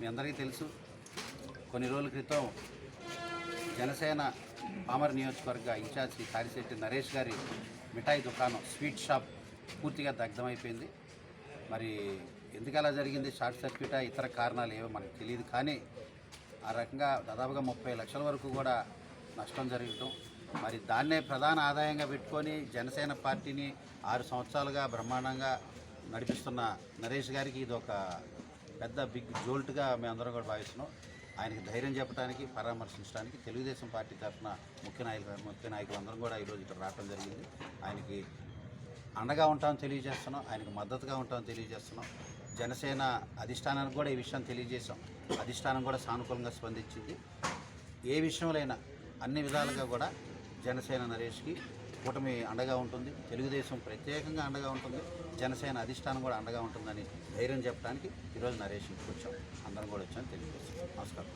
మీ అందరికీ తెలుసు కొన్ని రోజుల క్రితం జనసేన పామర్ నియోజకవర్గ ఇన్ఛార్జ్ శ్రీ కారిశెట్టి నరేష్ గారి మిఠాయి దుకాణం స్వీట్ షాప్ పూర్తిగా దగ్ధమైపోయింది. మరి ఎందుకు అలా జరిగింది? షార్ట్ సర్క్యూటా? ఇతర కారణాలు ఏవో మనకు తెలియదు. కానీ ఆ రకంగా దాదాపుగా ముప్పై లక్షల వరకు కూడా నష్టం జరగటం మరి దాన్నే ప్రధాన ఆదాయంగా పెట్టుకొని జనసేన పార్టీని ఆరు సంవత్సరాలుగా బ్రహ్మాండంగా నడిపిస్తున్న నరేష్ గారికి ఇది ఒక పెద్ద బిగ్ జోల్ట్గా మేమందరం కూడా భావిస్తున్నాం. ఆయనకి ధైర్యం చెప్పడానికి పరామర్శించడానికి తెలుగుదేశం పార్టీ తరఫున ముఖ్య నాయకులు ముఖ్య నాయకులందరం కూడా ఈరోజు ఇక్కడ రావడం జరిగింది. ఆయనకి అండగా ఉంటామని తెలియజేస్తున్నాం. ఆయనకు మద్దతుగా ఉంటామని తెలియజేస్తున్నాం. జనసేన అధిష్టానానికి కూడా ఈ విషయం తెలియజేశాం. అధిష్టానం కూడా సానుకూలంగా స్పందించింది. ఏ విషయంలో అన్ని విధాలుగా కూడా జనసేన నరేష్కి కూటమి అండగా ఉంటుంది తెలుగుదేశం ప్రత్యేకంగా అండగా ఉంటుంది జనసేన అధిష్టానం కూడా అండగా ఉంటుందని ధైర్యం చెప్పడానికి ఈరోజు నరేష్ ఇంటికి వచ్చాం. అందరం కూడా వచ్చాం తెలుగుదేశం. నమస్కారం.